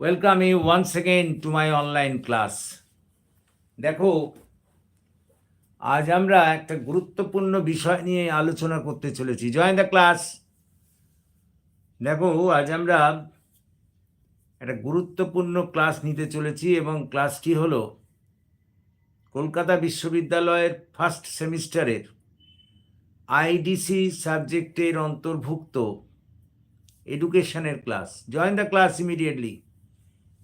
Welcome you once again to my online class দেখো, আজ আমরা একটা গুরুত্বপূর্ণ বিষয় নিয়ে আলোচনা করতে চলেছি। জয়েন দ্য ক্লাস দেখো, আজ আমরা একটা গুরুত্বপূর্ণ ক্লাস নিতে চলেছি এবং ক্লাসটি হলো কলকাতা বিশ্ববিদ্যালয়ের ফার্স্ট সেমিস্টারের আইডিসি সাবজেক্টের অন্তর্ভুক্ত এডুকেশনের class join the class immediately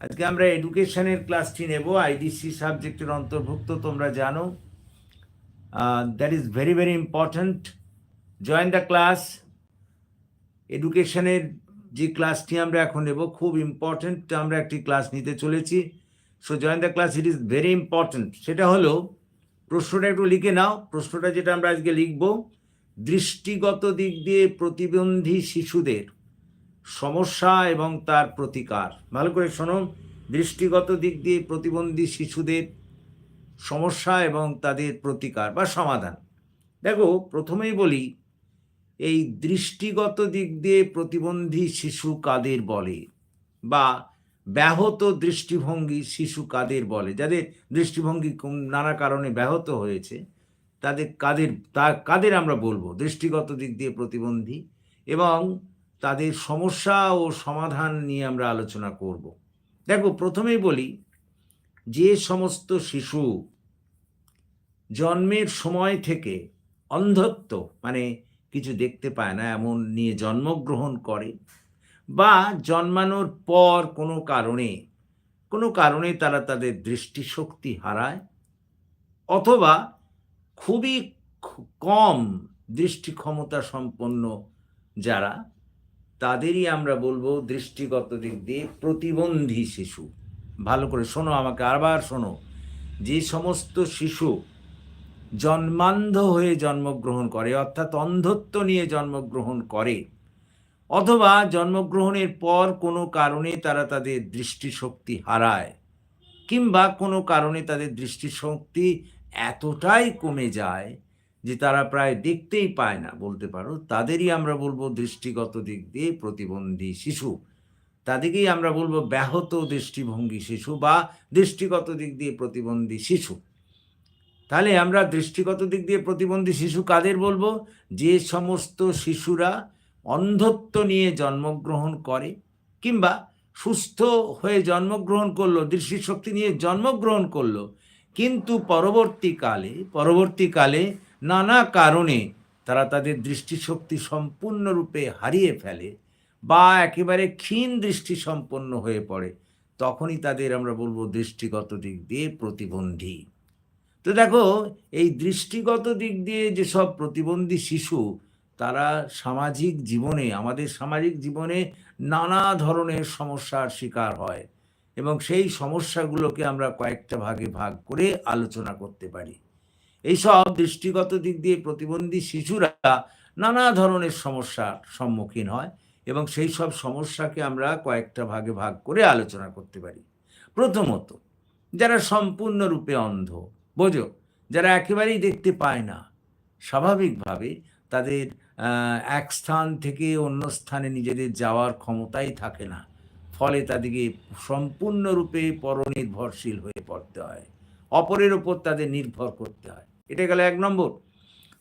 আজকে আমরা এডুকেশনের ক্লাসটি নেব, আইডিসি সাবজেক্টের অন্তর্ভুক্ত তোমরা জানো। That is very very important join the class এডুকেশনের যে ক্লাসটি আমরা এখন নেব, খুব ইম্পর্ট্যান্ট আমরা একটি ক্লাস নিতে চলেছি। So join the class it is very important সেটা হলো, প্রশ্নটা একটু লিখে নাও। প্রশ্নটা যেটা আমরা আজকে লিখব, দৃষ্টিগত দিক দিয়ে প্রতিবন্ধী শিশুদের। সমস্যা এবং তার প্রতিকার। ভালো করে শোনো, দৃষ্টিগত দিক দিয়ে প্রতিবন্ধী শিশুদের সমস্যা এবং তাদের প্রতিকার বা সমাধান। দেখো, প্রথমেই বলি, এই দৃষ্টিগত দিক দিয়ে প্রতিবন্ধী শিশু কাদের বলে? বা ব্যাহত দৃষ্টিভঙ্গি শিশু কাদের বলে? যাদের দৃষ্টিভঙ্গি নানা কারণে ব্যাহত হয়েছে, তাদের কাদের, তা কাদের আমরা বলব? দৃষ্টিগত দিক দিয়ে প্রতিবন্ধী এবং তাদের সমস্যা ও সমাধান নিয়ে আমরা আলোচনা করব। দেখো, প্রথমেই বলি যে সমস্ত শিশু জন্মের সময় থেকে অন্ধত্ব মানে কিছু দেখতে পায় না, এমন নিয়ে জন্মগ্রহণ করে বা জন্মানোর পর কোনো কারণে কোনো কারণে তারা তাদের দৃষ্টিশক্তি হারায় অথবা খুবই কম দৃষ্টি ক্ষমতা সম্পন্ন যারা তাদেরই আমরা বলব দৃষ্টিগত দিক দিয়ে প্রতিবন্ধী শিশু। ভালো করে শোনো আমাকে আবার শোনো। যে সমস্ত শিশু জন্মান্ধ হয়ে জন্মগ্রহণ করে, অর্থাৎ অন্ধত্ব নিয়ে জন্মগ্রহণ করে, অথবা জন্মগ্রহণের পর কোনো কারণে তারা তাদের দৃষ্টিশক্তি হারায়, কিংবা কোনো কারণে তাদের দৃষ্টিশক্তি এতটাই কমে যায় যে তারা প্রায় দেখতেই পায় না, বলতে পারো। তাদেরই আমরা বলব দৃষ্টিগত দিক দিয়ে প্রতিবন্ধী শিশু। তাদেরকেই আমরা বলব ব্যাহত দৃষ্টিভঙ্গি শিশু বা দৃষ্টিগত দিক দিয়ে প্রতিবন্ধী শিশু। তাহলে আমরা দৃষ্টিগত দিক দিয়ে প্রতিবন্ধী শিশু কাদের বলব? যে সমস্ত শিশুরা অন্ধত্ব নিয়ে জন্মগ্রহণ করে কিংবা সুস্থ হয়ে জন্মগ্রহণ করল, দৃষ্টিশক্তি নিয়ে জন্মগ্রহণ করল, কিন্তু পরবর্তীকালে পরবর্তীকালে নানা কারণে তারা তাদের দৃষ্টিশক্তি সম্পূর্ণরূপে হারিয়ে ফেলে বা একেবারে ক্ষীণ দৃষ্টি সম্পন্ন হয়ে পড়ে, তখনই তাদের আমরা বলব দৃষ্টিগত দিক দিয়ে প্রতিবন্ধী। তো দেখো, এই দৃষ্টিগত দিক দিয়ে যেসব প্রতিবন্ধী শিশু, তারা সামাজিক জীবনে, আমাদের সামাজিক জীবনে নানা ধরনের সমস্যার শিকার হয় এবং সেই সমস্যাগুলোকে আমরা কয়েকটা ভাগে ভাগ করে আলোচনা করতে পারি। এইসব দৃষ্টিগত দিক দিয়ে প্রতিবন্ধী শিশুরা নানা ধরনের সমস্যার সম্মুখীন হয় এবং সেই সব সমস্যাকে আমরা কয়েকটা ভাগে ভাগ করে আলোচনা করতে পারি। প্রথমত, যারা সম্পূর্ণরূপে অন্ধ, বোঝো, যারা একেবারেই দেখতে পায় না, স্বাভাবিকভাবে তাদের এক স্থান থেকে অন্য স্থানে নিজেদের যাওয়ার ক্ষমতাই থাকে না। ফলে তাদেরকে সম্পূর্ণরূপে পরনির্ভরশীল হয়ে পড়তে হয়। অপরের ওপর তাদের নির্ভর করতে হয়। এটা গেল এক নম্বর।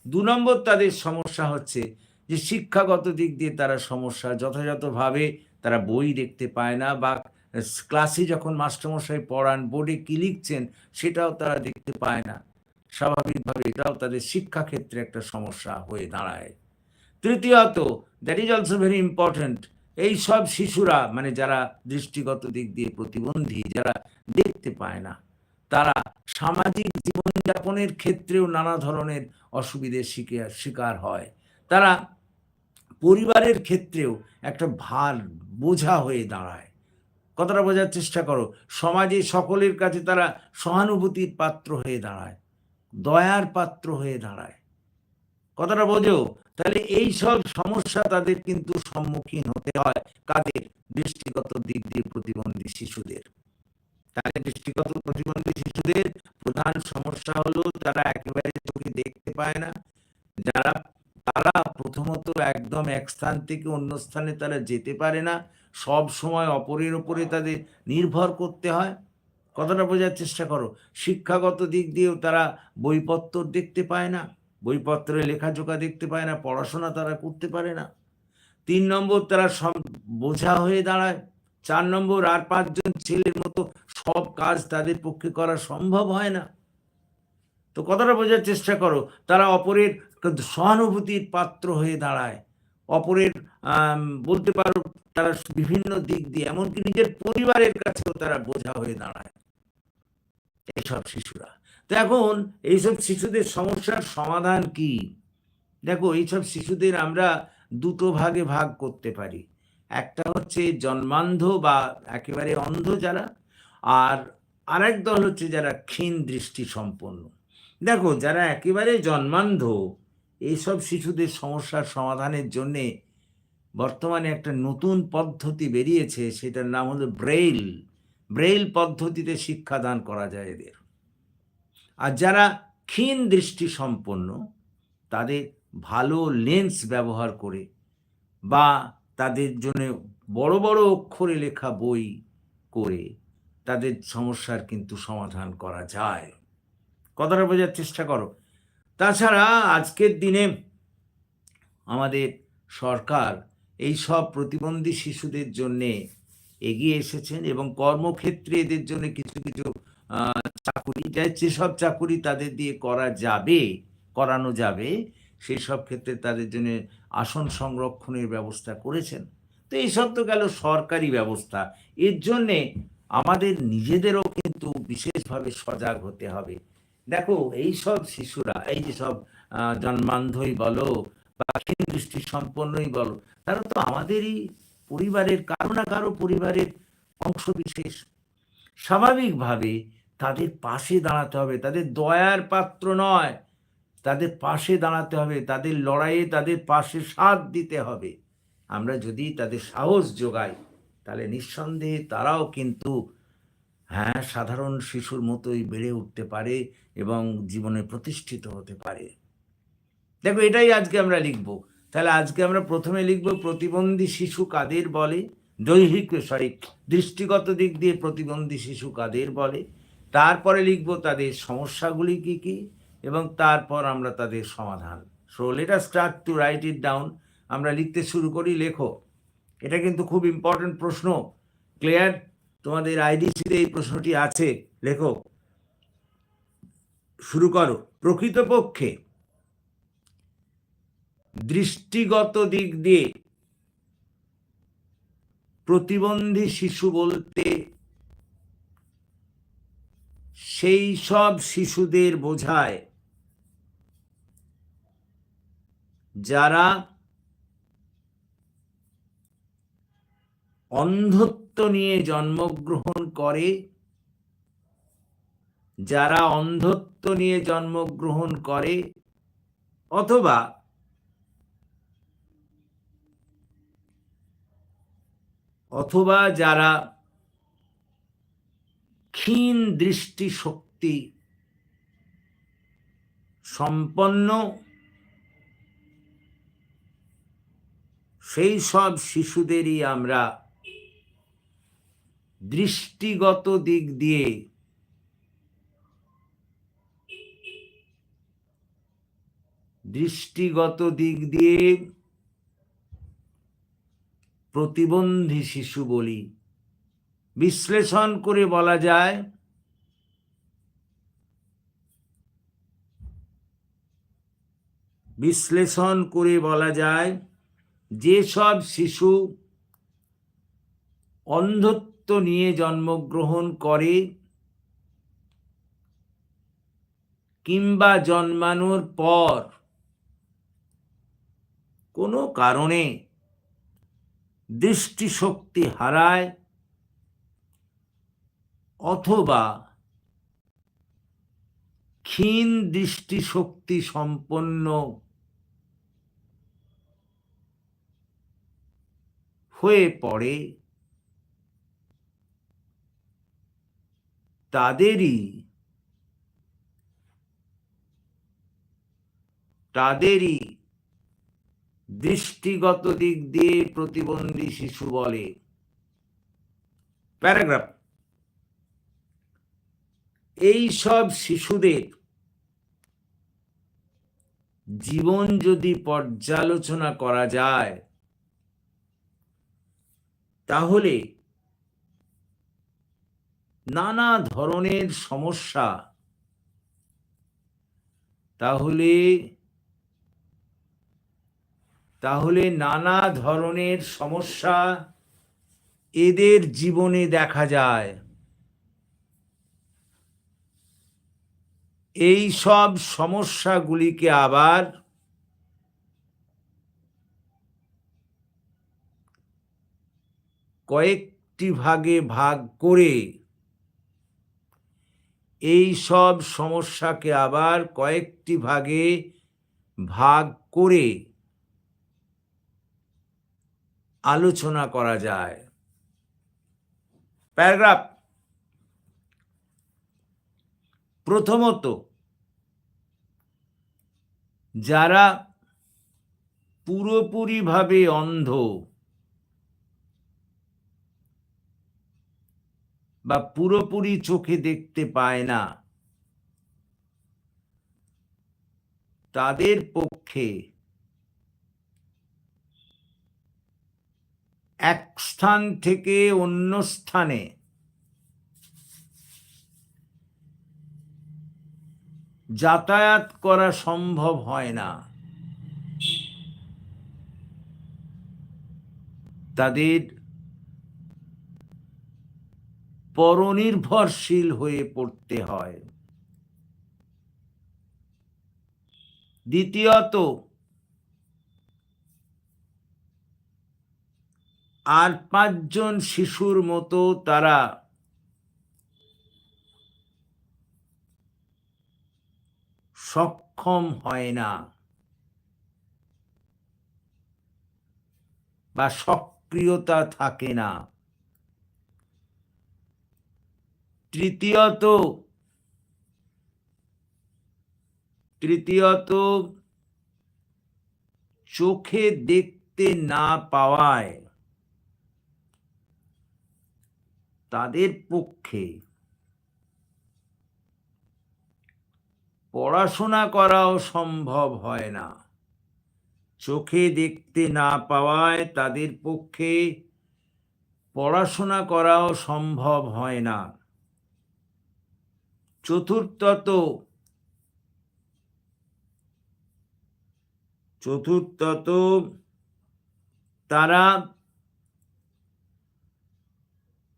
দু নম্বর তাদের সমস্যা হচ্ছে যে শিক্ষাগত দিক দিয়ে তারা সমস্যা যথাযথভাবে তারা বই দেখতে পায় না বা ক্লাসে যখন মাস্টারমশাই পড়ান, বোর্ডে কী লিখছেন সেটাও তারা দেখতে পায় না। স্বাভাবিকভাবে এটাও তাদের শিক্ষাক্ষেত্রে একটা সমস্যা হয়ে দাঁড়ায়। তৃতীয়ত that is also very important এই সব শিশুরা মানে যারা দৃষ্টিগত দিক দিয়ে প্রতিবন্ধী, যারা দেখতে পায় না তারা সামাজিক জীবনযাপনের ক্ষেত্রেও নানা ধরনের অসুবিধের শিকার শিকার হয়। তারা পরিবারের ক্ষেত্রেও একটা ভার বোঝা হয়ে দাঁড়ায়। কথাটা বোঝার চেষ্টা করো, সমাজে সকলের কাছে তারা সহানুভূতির পাত্র হয়ে দাঁড়ায়, দয়ার পাত্র হয়ে দাঁড়ায়। কথাটা বোঝো, তাহলে এই সব সমস্যা তাদের কিন্তু সম্মুখীন হতে হয় কাদের? দৃষ্টিগত দিক দিয়ে প্রতিবন্ধী শিশুদের। তাহলে দৃষ্টিগত প্রতিবন্ধী শিশুদের প্রধান সমস্যা হলো তারা একেবারে চোখে দেখতে পায় না। যারা, তারা প্রথমত একদম এক স্থান থেকে অন্য স্থানে তারা যেতে পারে না। সব সময় অপরের তাদের নির্ভর করতে হয়। কথাটা বোঝার চেষ্টা করো? শিক্ষাগত দিক দিয়েও তারা বইপত্র দেখতে পায় না। বইপত্রে লেখাজোকা দেখতে পায় না, পড়াশোনা তারা করতে পারে না। তিন নম্বর তারা বোঝা হয়ে দাঁড়ায়। চার নম্বর আর পাঁচজন ছেলের সব কাজ তাদের পক্ষে করা সম্ভব হয় না। তো কথাটা বোঝার চেষ্টা করো, তারা অপরের সহানুভূতির পাত্র হয়ে দাঁড়ায়। অপরের বলতে পারো তারা বিভিন্ন দিক দিয়ে, এমনকি নিজের পরিবারের কাছেও তারা বোঝা হয়ে দাঁড়ায়। এইসব শিশুরা। তো এখন এইসব শিশুদের সমস্যার সমাধান কি? দেখো, এইসব শিশুদের আমরা দুটো ভাগে ভাগ করতে পারি। একটা হচ্ছে জন্মান্ধ বা একেবারে অন্ধ যারা আর আরেক দল হচ্ছে যারা ক্ষীণ দৃষ্টি সম্পন্ন দেখো, যারা একেবারে জন্মান্ধ, এইসব শিশুদের সমস্যার সমাধানের জন্যে বর্তমানে একটা নতুন পদ্ধতি বেরিয়েছে, সেটার নাম হলো ব্রেইল। ব্রেইল পদ্ধতিতে শিক্ষাদান করা যায় এদের। আর যারা ক্ষীণ দৃষ্টি সম্পন্ন তাদের ভালো লেন্স ব্যবহার করে বা তাদের জন্য বড় বড় অক্ষরে লেখা বই করে তাদের সমস্যার কিন্তু সমাধান করা যায়। কথাটা বোঝার চেষ্টা করো। তাছাড়া আজকের দিনে আমাদের সরকার এই সব প্রতিবন্ধী শিশুদের জন্যে এগিয়ে এসেছেন এবং কর্মক্ষেত্রে এদের জন্য কিছু কিছু চাকুরি যেসব চাকুরি তাদের দিয়ে করা যাবে, করানো যাবে, সেই সব ক্ষেত্রে তাদের জন্য আসন সংরক্ষণের ব্যবস্থা করেছেন। তো এইসব তো গেল সরকারি ব্যবস্থা। এর জন্যে আমাদের নিজেদেরও কিন্তু বিশেষভাবে সজাগ হতে হবে। দেখো, এই সব শিশুরা, এই যে সব জন্মান্ধই বলো বা দৃষ্টি সম্পন্নই বলো, তারা তো আমাদেরই পরিবারের, কারও না কারও পরিবারের অংশ বিশেষ। স্বাভাবিকভাবে তাদের পাশে দাঁড়াতে হবে, তাদের দয়ার পাত্র নয়। তাদের পাশে দাঁড়াতে হবে, তাদের লড়াইয়ে তাদের পাশে সাথ দিতে হবে। আমরা যদি তাদের সাহস যোগাই তাহলে নিঃসন্দেহে তারাও কিন্তু হ্যাঁ সাধারণ শিশুর মতোই বেড়ে উঠতে পারে এবং জীবনে প্রতিষ্ঠিত হতে পারে। দেখো, এটাই আজকে আমরা লিখব। তাহলে আজকে আমরা প্রথমে লিখব, প্রতিবন্ধী শিশু কাদের বলে? দৈহিক সরি দৃষ্টিগত দিক দিয়ে প্রতিবন্ধী শিশু কাদের বলে? তারপরে লিখব তাদের সমস্যাগুলি কি কি? এবং তারপর আমরা তাদের সমাধান। So let us start to write it down আমরা লিখতে শুরু করি, লেখো। এটা কিন্তু খুব ইম্পর্টেন্ট প্রশ্ন। ক্লিয়ার তোমাদের আইডিসিতে এই প্রশ্নটি আছে। লেখো। শুরু করো। প্রকৃতপক্ষে দৃষ্টিগত দিক দিয়ে প্রতিবন্ধী শিশু বলতে সেই সব শিশুদের বোঝায় যারা অন্ধত্ব নিয়ে জন্মগ্রহণ করে। যারা অন্ধত্ব নিয়ে জন্মগ্রহণ করে, অথবা অথবা যারা ক্ষীণ দৃষ্টি শক্তি সম্পন্ন, সেই সব শিশুদেরই আমরা দৃষ্টিগত দিক দিয়ে। দৃষ্টিগত দিক দিয়ে প্রতিবন্ধী শিশু বলি। বিশ্লেষণ করে বলা যায়, বিশ্লেষণ করে বলা যায়, যেসব শিশু অন্ধত্ব নিয়ে জন্মগ্রহণ করে কিংবা জন্মানোর পর কোনো কারণে দৃষ্টিশক্তি হারায় অথবা ক্ষীণ দৃষ্টিশক্তি সম্পন্ন হয়ে পড়ে তাদেরই তাদেরই দৃষ্টিগত দিক দিয়ে প্রতিবন্ধী শিশু বলে। প্যারাগ্রাফ। এই সব শিশুদের জীবন যদি পর্যালোচনা করা যায়, তাহলে নানা ধরনের সমস্যা। তাহলে তাহলে নানা ধরনের সমস্যা এদের জীবনে দেখা যায়। এই সব সমস্যাগুলিকে আবার কয়েকটি ভাগে ভাগ করে এই সব সমস্যাকে আবার কয়েকটি ভাগে ভাগ করে আলোচনা করা যায়। প্যারাগ্রাফ। প্রথমত, যারা পুরোপুরিভাবে অন্ধ বা পুরোপুরি চোখে দেখতে পায় না। তাদের পক্ষে এক স্থান থেকে অন্য স্থানে যাতায়াত করা সম্ভব হয় না। তাদের পরনির্ভরশীল হয়ে পড়তে হয়। দ্বিতীয়ত, আর পাঁচজন শিশুর মতো তারা সক্ষম হয় না বা সক্রিয়তা থাকে না। তৃতীয়ত তৃতীয়ত, চোখে দেখতে না পাওয়ায় তাদের পক্ষে পড়াশোনা করাও সম্ভব হয় না। চোখে দেখতে না পাওয়ায় তাদের পক্ষে পড়াশোনা করাও সম্ভব হয় না। চতুর্থত চতুর্থত তারা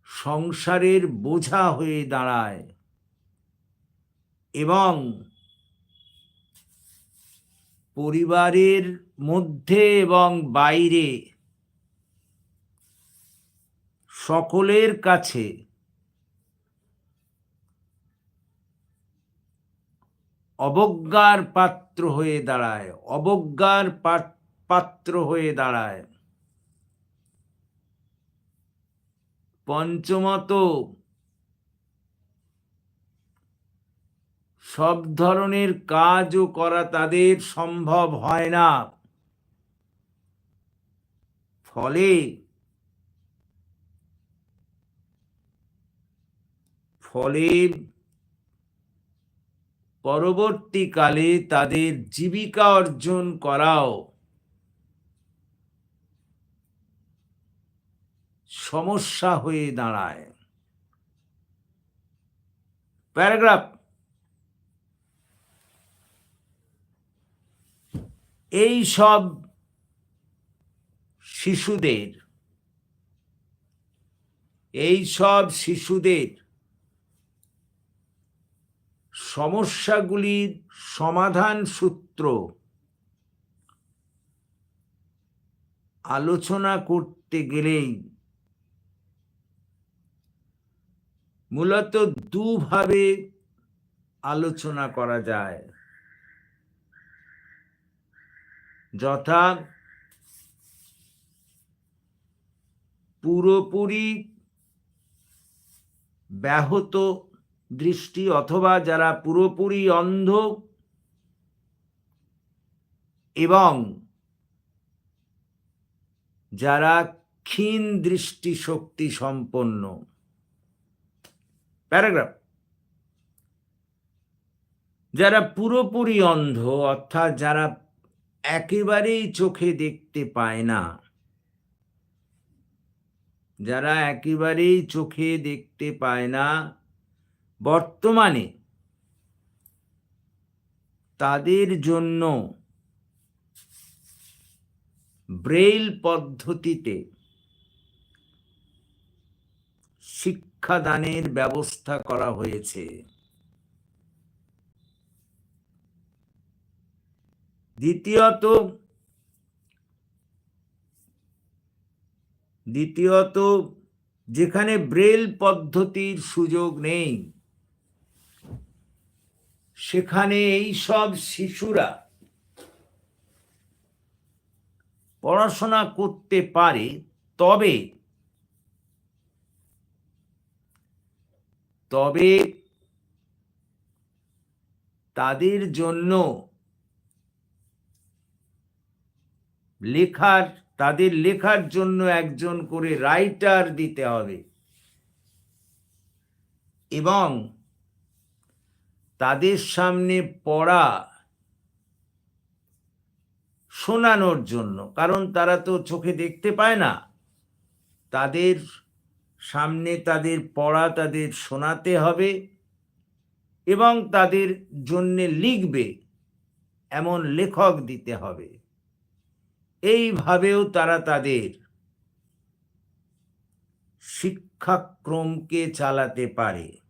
সংসারের বোঝা হয়ে দাঁড়ায় এবং পরিবারের মধ্যে এবং বাইরে সকলের কাছে অবজ্ঞার পাত্র হয়ে দাঁড়ায়, অবজ্ঞার পাত্র হয়ে দাঁড়ায়। পঞ্চমত, সব ধরনের কাজও করা তাদের সম্ভব হয় না। ফলে ফলে পরবর্তীকালে তাদের জীবিকা অর্জন করাও সমস্যা হয়ে দাঁড়ায়। প্যারাগ্রাফ। এই সব শিশুদের, এই সব শিশুদের সমস্যাগুলির সমাধান সূত্র আলোচনা করতে গেলেই মূলত দুভাবে আলোচনা করা যায়। যথা পুরোপুরি ব্যাহত দৃষ্টি অথবা যারা পুরোপুরি অন্ধ এবং যারা ক্ষীণ দৃষ্টিশক্তি সম্পন্ন। প্যারাগ্রাফ। যারা পুরোপুরি অন্ধ অর্থাৎ যারা একেবারেই চোখে দেখতে পায় না, যারা একেবারেই চোখে দেখতে পায় না বর্তমানে তাদের জন্য ব্রেইল পদ্ধতিতে শিক্ষাদানের ব্যবস্থা করা হয়েছে। দ্বিতীয়ত দ্বিতীয়ত, যেখানে ব্রেল পদ্ধতির সুযোগ নেই সেখানে এই সব শিশুরা পড়াশোনা করতে পারে, তবে তবে তাদের জন্য লেখার, তাদের লেখার জন্য একজন করে রাইটার দিতে হবে। এবং তাদের সামনে পড়া শোনানোর জন্য, কারণ তারা তো চোখে দেখতে পায় না। তাদের সামনে তাদের পড়া, তাদের শোনাতে হবে এবং তাদের জন্যে লিখবে, এমন লেখক দিতে হবে। এইভাবেও তারা তাদের শিক্ষাক্রমকে চালাতে পারে।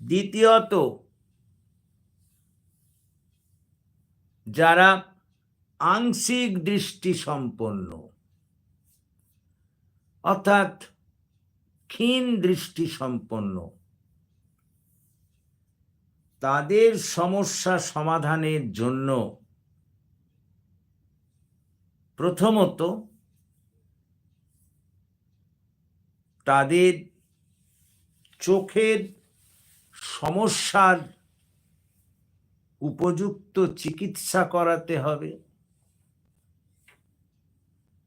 দ্বিতীয়ত, যারা আংশিক দৃষ্টি সম্পন্ন অর্থাৎ ক্ষীণ দৃষ্টি সম্পন্ন তাদের সমস্যা সমাধানের জন্য প্রথমত তাদের চোখের সমস্যার উপযুক্ত চিকিৎসা করাতে হবে।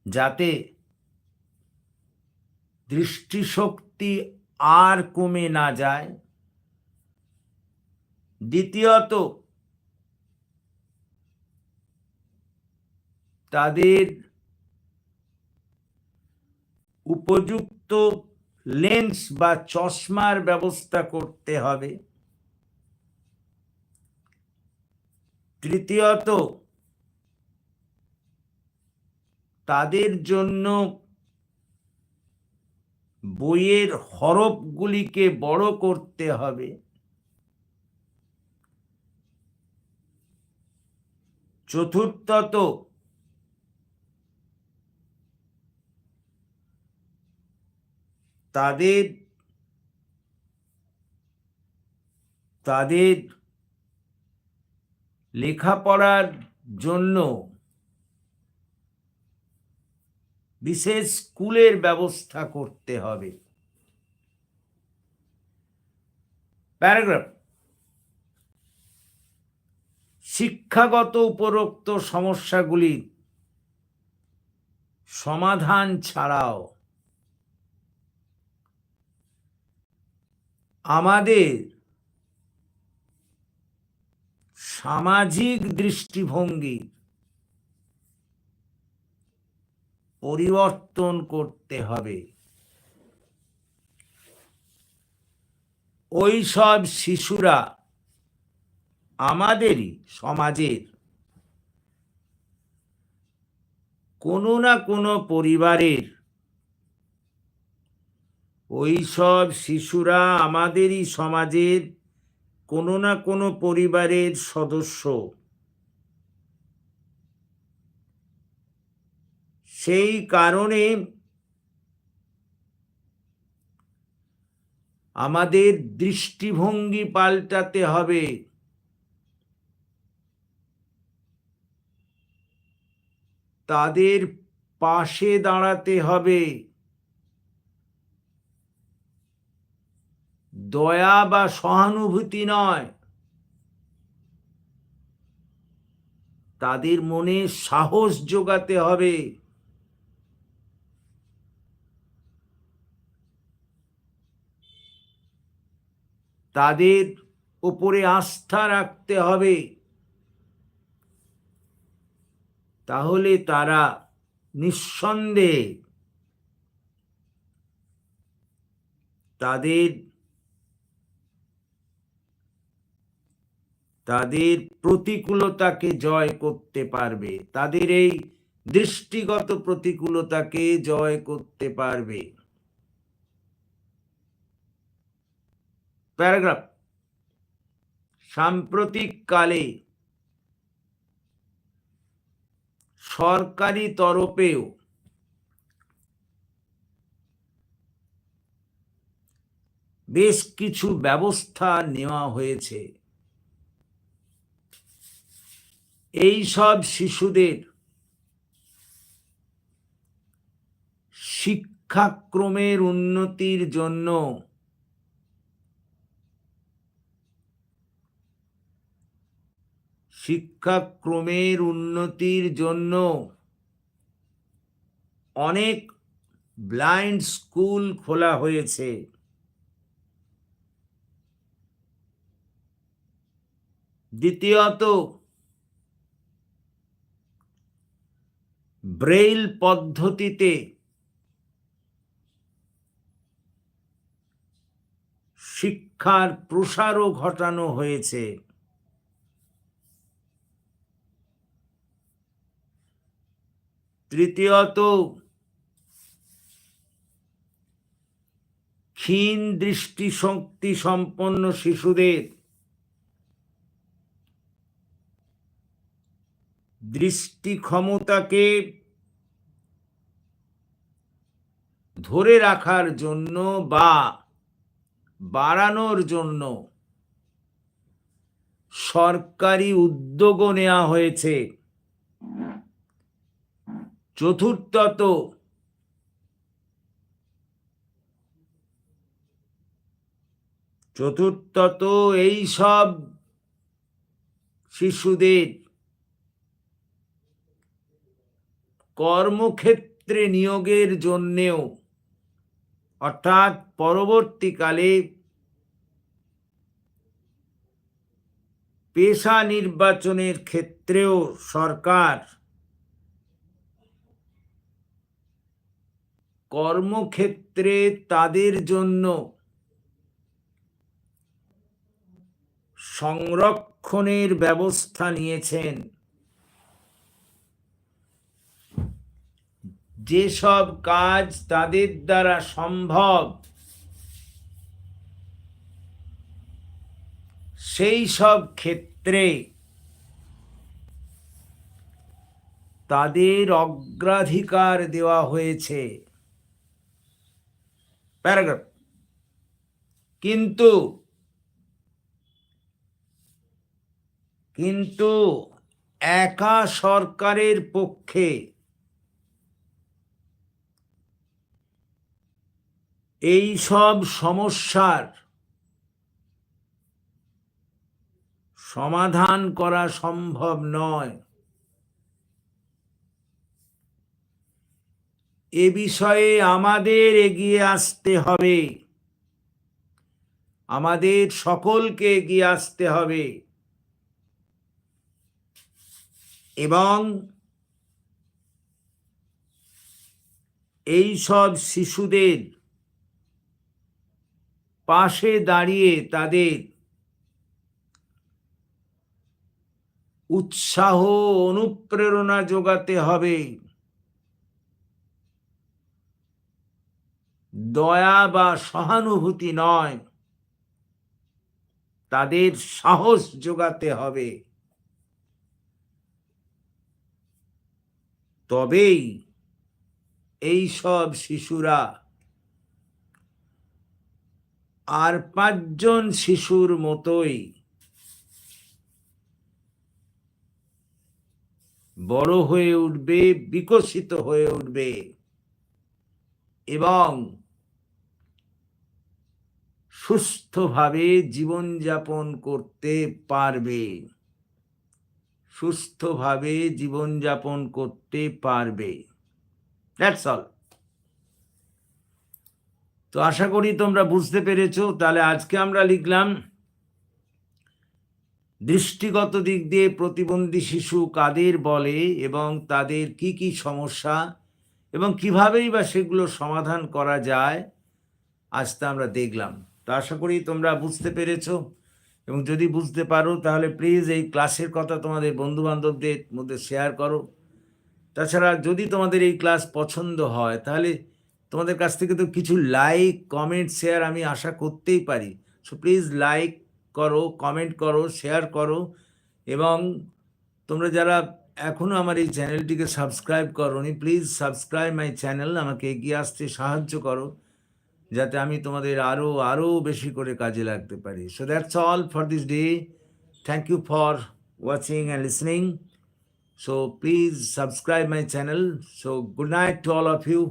যাতে দৃষ্টিশক্তি আর কমে না যায়। দ্বিতীয়ত তাদের উপযুক্ত লেন্স বা চশমার ব্যবস্থা করতে হবে। তৃতীয়ত, তাদের জন্য বইয়ের হরফগুলিকে বড় করতে হবে। চতুর্থত তাদের তাদের লেখাপড়ার জন্য বিশেষ স্কুলের ব্যবস্থা করতে হবে। প্যারাগ্রাফ। শিক্ষাগত উপরোক্ত সমস্যাগুলির সমাধান ছাড়াও আমাদের সামাজিক দৃষ্টিভঙ্গি পরিবর্তন করতে হবে। ওই সব শিশুরা আমাদেরই সমাজের কোনো না কোনো পরিবারের ওই সব শিশুরা আমাদেরই সমাজের কোনো না কোনো পরিবারের সদস্য। সেই কারণে আমাদের দৃষ্টিভঙ্গি পাল্টাতে হবে। তাদের পাশে দাঁড়াতে হবে। দয়া বা সহানুভূতি নয়। তাদের মনে সাহস যোগাতে হবে। তাদের উপরে আস্থা রাখতে হবে। তাহলে তারা নিঃসন্দেহে তাদের তাদের প্রতিকূলতাকে জয় করতে পারবে। তাদের এই দৃষ্টিগত প্রতিকূলতাকে জয় করতে পারবে। প্যারাগ্রাফ। সাম্প্রতিক কালে সরকারি তরফেও বেশ কিছু ব্যবস্থা নেওয়া হয়েছে। এই সব শিশুদের শিক্ষাক্রমের উন্নতির জন্য শিক্ষাক্রমের উন্নতির জন্য অনেক ব্লাইন্ড স্কুল খোলা হয়েছে। দ্বিতীয়ত ব্রেইল পদ্ধতিতে শিক্ষার প্রসারও ঘটানো হয়েছে। তৃতীয়ত ক্ষীণ দৃষ্টিশক্তি সম্পন্ন শিশুদের দৃষ্টি ক্ষমতাকে ধরে রাখার জন্য বা বাড়ানোর জন্য সরকারি উদ্যোগও নেওয়া হয়েছে। চতুর্থত চতুর্থত এই সব শিশুদের কর্মক্ষেত্রে নিয়োগের জন্যেও, অর্থাৎ পরবর্তীকালে পেশা নির্বাচনের ক্ষেত্রেও সরকার কর্মক্ষেত্রে তাদের জন্য সংরক্ষণের ব্যবস্থা নিয়েছেন। যেসব কাজ তাদের দ্বারা সম্ভব, সেই সব ক্ষেত্রে তাদের অগ্রাধিকার দেওয়া হয়েছে। প্যারাগ্রাফ। কিন্তু কিন্তু একা সরকারের পক্ষে এই সব সমস্যার সমাধান করা সম্ভব নয়। এ বিষয়ে আমাদের এগিয়ে আসতে হবে। আমাদের সকলকে এগিয়ে আসতে হবে। এবং এই সব শিশুদের পাশে দাঁড়িয়ে তাদের উৎসাহ অনুপ্রেরণা যোগাতে হবে। দয়া বা সহানুভূতি নয়, তাদের সাহস যোগাতে হবে। তবেই এই সব শিশুরা আর পাঁচজন শিশুর মতোই। বড় হয়ে উঠবে, বিকশিত হয়ে উঠবে এবং সুস্থভাবে জীবনযাপন করতে পারবে। সুস্থভাবে জীবনযাপন করতে পারবে। দ্যাটস অল তো আশা করি তোমরা বুঝতে পেরেছ। তাহলে আজকে আমরা লিখলাম, দৃষ্টিগত দিক দিয়ে প্রতিবন্ধী শিশু কাদের বলে এবং তাদের কি কি সমস্যা এবং কিভাবেই বা সেগুলো সমাধান করা যায়, আজ তা আমরা দেখলাম। তো আশা করি তোমরা বুঝতে পেরেছ এবং যদি বুঝতে পারো, তাহলে প্লিজ এই ক্লাসের কথা তোমাদের বন্ধু বান্ধবদের মধ্যে শেয়ার করো। তাছাড়া যদি তোমাদের এই ক্লাস পছন্দ হয়, তাহলে তোমাদের কাছ থেকে তো কিছু লাইক কমেন্ট শেয়ার আমি আশা করতেই পারি। সো প্লিজ লাইক করো কমেন্ট করো শেয়ার করো এবং তোমরা যারা এখনও আমার এই চ্যানেলটিকে সাবস্ক্রাইব করোনি প্লিজ সাবস্ক্রাইব মাই চ্যানেল আমাকে এগিয়ে আসতে সাহায্য করো যাতে আমি তোমাদের আরও আরও বেশি করে কাজে লাগতে পারি। So that's all for this day thank you for watching and listening so please subscribe my channel so good night to all of you